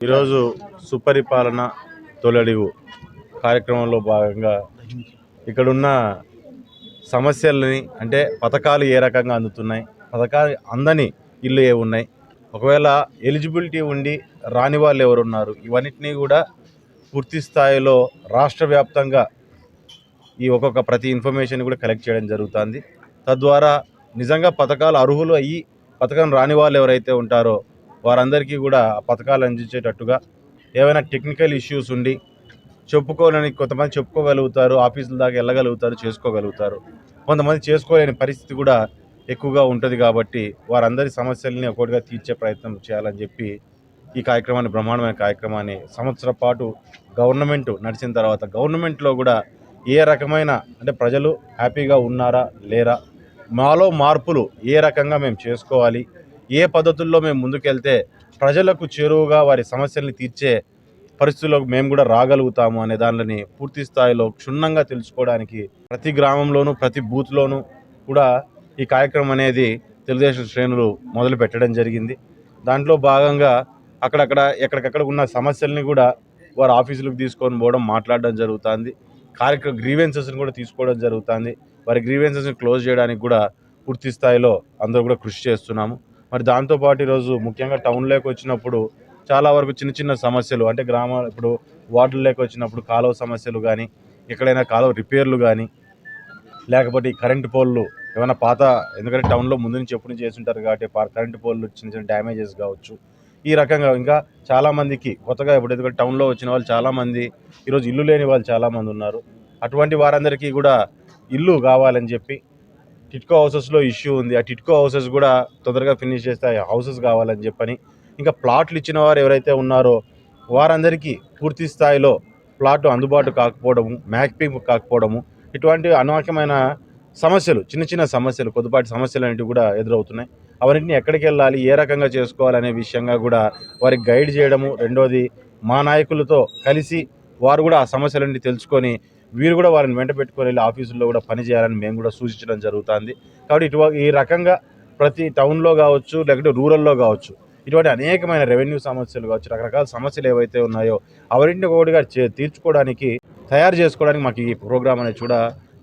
ఈరోజు సుపరిపాలన తొలడివు కార్యక్రమంలో భాగంగా ఇక్కడున్న సమస్యలని అంటే పథకాలు ఏ రకంగా అందుతున్నాయి పథకాలు అందని ఇల్లు ఏ ఉన్నాయి ఒకవేళ ఎలిజిబిలిటీ ఉండి రాని వాళ్ళు ఎవరు ఉన్నారు ఇవన్నిటినీ కూడా పూర్తి స్థాయిలో రాష్ట్ర వ్యాప్తంగా ఈ ఒక్కొక్క ప్రతి ఇన్ఫర్మేషన్ కూడా కలెక్ట్ చేయడం జరుగుతుంది. తద్వారా నిజంగా పథకాలు అర్హులు అయ్యి పథకం రాని వాళ్ళు ఎవరైతే ఉంటారో వారందరికీ కూడా ఆ పథకాలు అందించేటట్టుగా ఏవైనా టెక్నికల్ ఇష్యూస్ ఉండి చెప్పుకోలేని కొంతమంది చెప్పుకోగలుగుతారు ఆఫీసుల దాకా వెళ్ళగలుగుతారు చేసుకోగలుగుతారు. కొంతమంది చేసుకోలేని పరిస్థితి కూడా ఎక్కువగా ఉంటుంది కాబట్టి వారందరి సమస్యల్ని ఒకటిగా తీర్చే ప్రయత్నం చేయాలని చెప్పి ఈ కార్యక్రమాన్ని బ్రహ్మాండమైన కార్యక్రమాన్ని సంవత్సరం పాటు గవర్నమెంట్ నడిచిన తర్వాత గవర్నమెంట్లో కూడా ఏ రకమైన అంటే ప్రజలు హ్యాపీగా ఉన్నారా లేరా మాలో మార్పులు ఏ రకంగా మేము చేసుకోవాలి ఏ పద్ధతుల్లో మేము ముందుకెళ్తే ప్రజలకు చేరువుగా వారి సమస్యల్ని తీర్చే పరిస్థితుల్లోకి మేము కూడా రాగలుగుతాము అనే దానిని పూర్తి స్థాయిలో క్షుణ్ణంగా తెలుసుకోవడానికి ప్రతి గ్రామంలోనూ ప్రతి బూత్లోనూ కూడా ఈ కార్యక్రమం అనేది తెలుగుదేశం శ్రేణులు మొదలు పెట్టడం జరిగింది. దాంట్లో భాగంగా అక్కడక్కడ ఎక్కడికక్కడ ఉన్న సమస్యల్ని కూడా వారు ఆఫీసులకు తీసుకొని పోవడం మాట్లాడడం జరుగుతుంది. కార్యక్రమ గ్రీవెన్సెస్ని కూడా తీసుకోవడం జరుగుతుంది. వారి గ్రీవెన్సెస్ని క్లోజ్ చేయడానికి కూడా పూర్తి స్థాయిలో అందరూ కూడా కృషి చేస్తున్నాము. మరి దాంతోపాటు ఈరోజు ముఖ్యంగా టౌన్లోకి వచ్చినప్పుడు చాలా వరకు చిన్న చిన్న సమస్యలు అంటే గ్రామ ఇప్పుడు వార్డుల్లోకి వచ్చినప్పుడు కాలువ సమస్యలు కానీ ఎక్కడైనా కాలువ రిపేర్లు కానీ లేకపోతే ఈ కరెంటు పోల్లు ఏమైనా పాత ఎందుకంటే టౌన్లో ముందు నుంచి ఎప్పుడు నుంచి చేస్తుంటారు కాబట్టి పా- కరెంటు పోల్లు చిన్న చిన్న డ్యామేజెస్ కావచ్చు. ఈ రకంగా ఇంకా చాలామందికి కొత్తగా ఇప్పుడు ఎందుకంటే టౌన్లో వచ్చిన వాళ్ళు చాలామంది ఈరోజు ఇల్లు లేని వాళ్ళు చాలామంది ఉన్నారు. అటువంటి వారందరికీ కూడా ఇల్లు కావాలని చెప్పి టిట్కో హౌసెస్లో ఇష్యూ ఉంది. ఆ టిట్కో హౌసెస్ కూడా తొందరగా ఫినిష్ చేస్తే ఆ హౌసెస్ కావాలని చెప్పని ఇంకా ప్లాట్లు ఇచ్చిన వారు ఎవరైతే ఉన్నారో వారందరికీ పూర్తి స్థాయిలో ప్లాట్ అందుబాటు కాకపోవడము మ్యాక్పింగ్ కాకపోవడము ఇటువంటి అనవాక్యమైన సమస్యలు చిన్న చిన్న సమస్యలు కొద్దిపాటి సమస్యలు అనేవి కూడా ఎదురవుతున్నాయి. అవన్నింటిని ఎక్కడికి వెళ్ళాలి ఏ రకంగా చేసుకోవాలనే విషయంగా కూడా వారికి గైడ్ చేయడము రెండోది మా నాయకులతో కలిసి వారు కూడా ఆ సమస్యలన్నీ తెలుసుకొని వీరు కూడా వారిని వెంట పెట్టుకొని వెళ్ళి ఆఫీసుల్లో కూడా పనిచేయాలని మేము కూడా సూచించడం జరుగుతుంది. కాబట్టి ఇటు ఈ రకంగా ప్రతి టౌన్లో కావచ్చు లేకపోతే రూరల్లో కావచ్చు ఇటువంటి అనేకమైన రెవెన్యూ సమస్యలు కావచ్చు రకరకాల సమస్యలు ఏవైతే ఉన్నాయో అవరింటి ఒకటిగా చే- తీర్చుకోవడానికి తయారు చేసుకోవడానికి మాకు ఈ ప్రోగ్రామ్ అనేది కూడా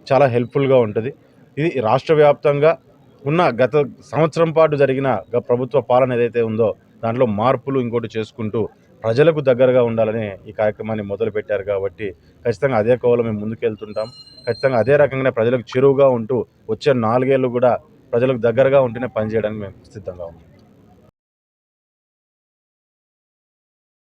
చాలా హెల్ప్ఫుల్గా ఉంటుంది. ఇది రాష్ట్ర వ్యాప్తంగా ఉన్న గత సంవత్సరం పాటు జరిగిన గ- ప్రభుత్వ పాలన ఏదైతే ఉందో దాంట్లో మార్పులు ఇంకోటి చేసుకుంటూ ప్రజలకు దగ్గరగా ఉండాలని ఈ కార్యక్రమాన్ని మొదలుపెట్టారు కాబట్టి ఖచ్చితంగా అదే కోవలో మేము ముందుకెళ్తుంటాం. ఖచ్చితంగా అదే రకంగానే ప్రజలకు చెరువుగా ఉంటూ వచ్చే నాలుగేళ్ళు కూడా ప్రజలకు దగ్గరగా ఉంటూనే పనిచేయడానికి మేము సిద్ధంగా ఉన్నాం.